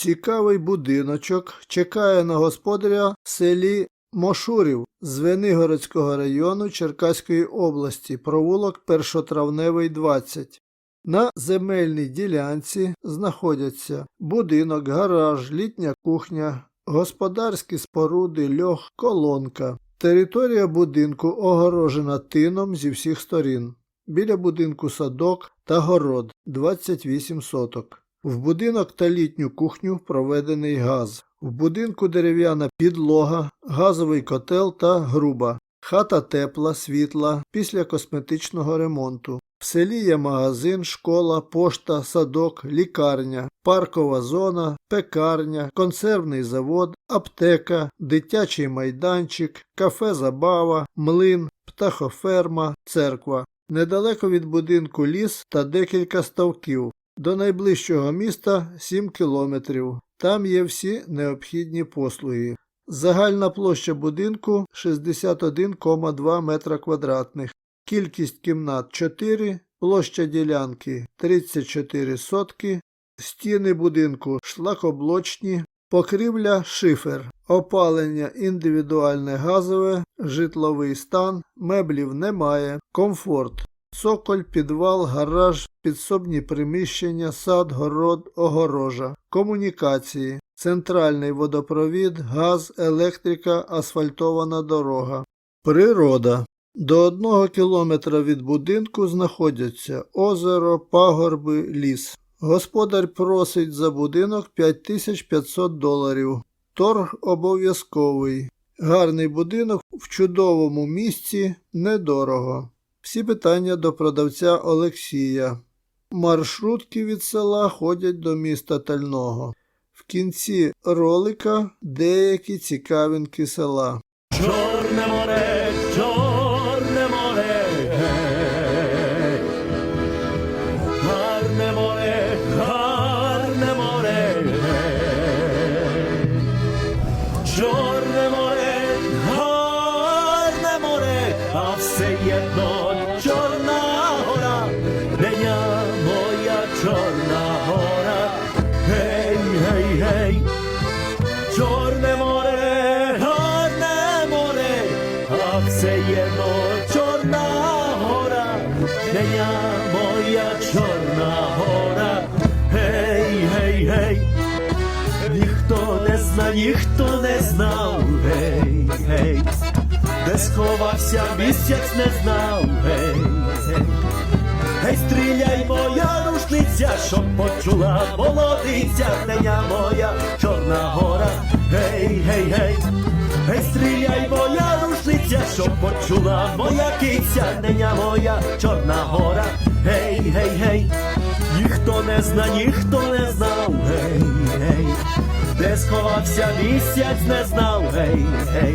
Цікавий будиночок чекає на господаря в селі Мошурів з Венигородського району Черкаської області, провулок Першотравневий 20. На земельній ділянці знаходяться будинок, гараж, літня кухня, господарські споруди, льох, колонка. Територія будинку огорожена тином зі всіх сторін. Біля будинку садок та город 28 соток. В будинок та літню кухню проведений газ. В будинку дерев'яна підлога, газовий котел та груба. Хата тепла, світла після косметичного ремонту. В селі є магазин, школа, пошта, садок, лікарня, паркова зона, пекарня, консервний завод, аптека, дитячий майданчик, кафе Забава, млин, птахоферма, церква. Недалеко від будинку ліс та декілька ставків. До найближчого міста 7 кілометрів. Там є всі необхідні послуги. Загальна площа будинку 61,2 метра квадратних. Кількість кімнат 4, площа ділянки 34 сотки, стіни будинку шлакоблочні, покрівля шифер, опалення індивідуальне газове, житловий стан, меблів немає, комфорт, цоколь, підвал, гараж, підсобні приміщення, сад, город, огорожа, комунікації, центральний водопровід, газ, електрика, асфальтована дорога. Природа. До одного кілометра від будинку знаходяться озеро, пагорби, ліс. Господар просить за будинок 5500 доларів. Торг обов'язковий. Гарний будинок в чудовому місці недорого. Всі питання до продавця Олексія. Маршрутки від села ходять до міста Тального. В кінці ролика деякі цікавинки села. Чорне море, чорне море, гарне море, гарне море, чорна гора, гей, гей, гей. Чорне море, гарне море, а все єдно чорна гора, де я моя чорна гора, гей, гей, гей, ніхто не зна, ніхто не знав, гей, гей, де сховався місяць не знав, гей, гей. Гей, стріляй, моя рушниця, щоб почула молодиця, неня моя чорна гора. Гей, гей, гей, гей, стріляй, моя рушниця, щоб почула моя киця, неня моя чорна гора. Гей, гей, гей, ніхто не зна, ніхто не знав, гей, гей, де сховався місяць, не знав, гей, гей.